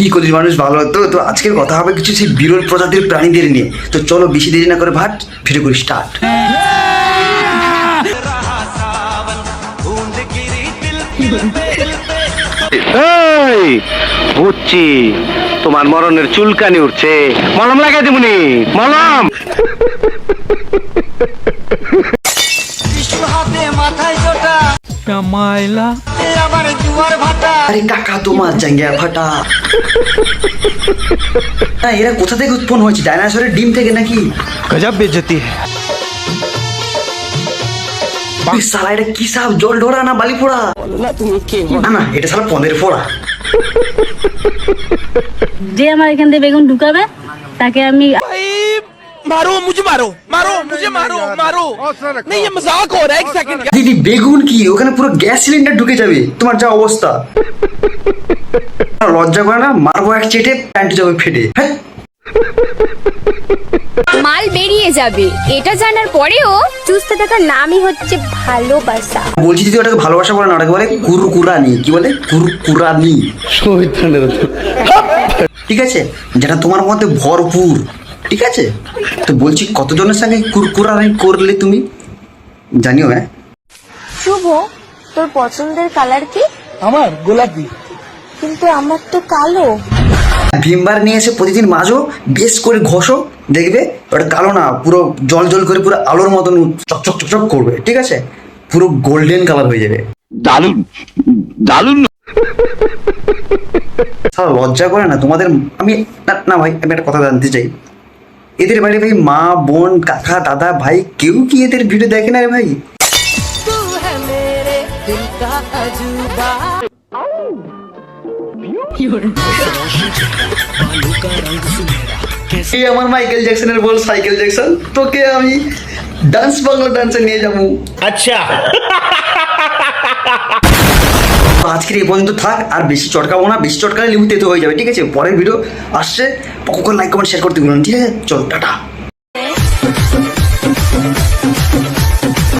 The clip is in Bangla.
কি করিস মানুষ ভালো হতো? তো আজকের কথা হবে কিছু সেই বিরল প্রজাতির প্রাণীদের নিয়ে। তো চলো বেশি দেরি না করে ভাট ভিডিও করি স্টার্ট এই বুঝছি তোমার মরণের চুলকানি উঠছে। মলম লাগাই দিবনি মলম। হাতে মাথায় জোটা শ্যামাইলা এ আবার জুয়ার ভাটা আরে কাকা তোমার জাঙ্গিয়া ফাটা না এরা কোথা থেকে উৎপন্ন হয়েছে? ডাইনোসরের ডিম থেকে নাকি? গজব বেজতি শালা এটা কি সাপ? জল ঢোরা না বালি পোড়া না না এটা শালা পদের ফোড়া। যে আমার এখান থেকে বেগুন ঢুকাবে তাকে আমি मारो मुझे मारो मारो मुझे मारो मारो नहीं ये मजाक हो रहा है एक सेकंड দিদি বেগুন কি ওখানে পুরো গ্যাস সিলিন্ডার ঢুকে যাবে তোমার যা অবস্থা লজ্জা করে না মারবো এক চেটে প্যান্ট যাবে ফেটে হ্যাঁ মাল বেরিয়ে যাবে এটা জানার পরেও চুজতে থাকার নামই হচ্ছে ভালোবাসা বলছি যদি ওটাকে ভালোবাসা বলে না ওটাকে বলে কুরকুরানি কি বলে কুরকুরানি ঠিক আছে যেটা তোমার মধ্যে ভরপুর ঠিক আছে? তো বলছি কতজনের সঙ্গে কুরকুরানি করলে তুমি? জানিও হ্যাঁ? শুভ তোর পছন্দের কালার কি? আমার গোলাপি। কিন্তু আমার তো কালো। ভিমবার নিয়ে এসে প্রতিদিন মাজো বেশ করে ঘষো দেখবে? ওটা কালো না পুরো জল জল করে পুরো আলোর মতন চকচক চকচক করবে ঠিক আছে? পুরো গোল্ডেন কালার হয়ে যাবে। দারুণ দারুণ সারা লজ্জা করে না তোমাদের আমি না না ভাই আমি একটা কথা জানতে চাই। এদের বাড়ি ভাই মা বোন কাকা দাদা ভাই কেউ কি এদের ভিডিও দেখে না রে ভাই? এই আমার মাইকেল জ্যাকসনের বল সাইকেল জ্যাকসন তোকে আমি ডান্স বাংলা ডান্সে নিয়ে যাব। আচ্ছা। আজকের এই পর্যন্ত থাক, আর বেশি চটকাবো না, বেশি চটকালে লিবু তেতে হয়ে যাবে, ঠিক আছে? পরের ভিডিও আসছে। কখন লাইক কমেন্ট শেয়ার করতে বলুন ঠিক আছে? চল, টাটা।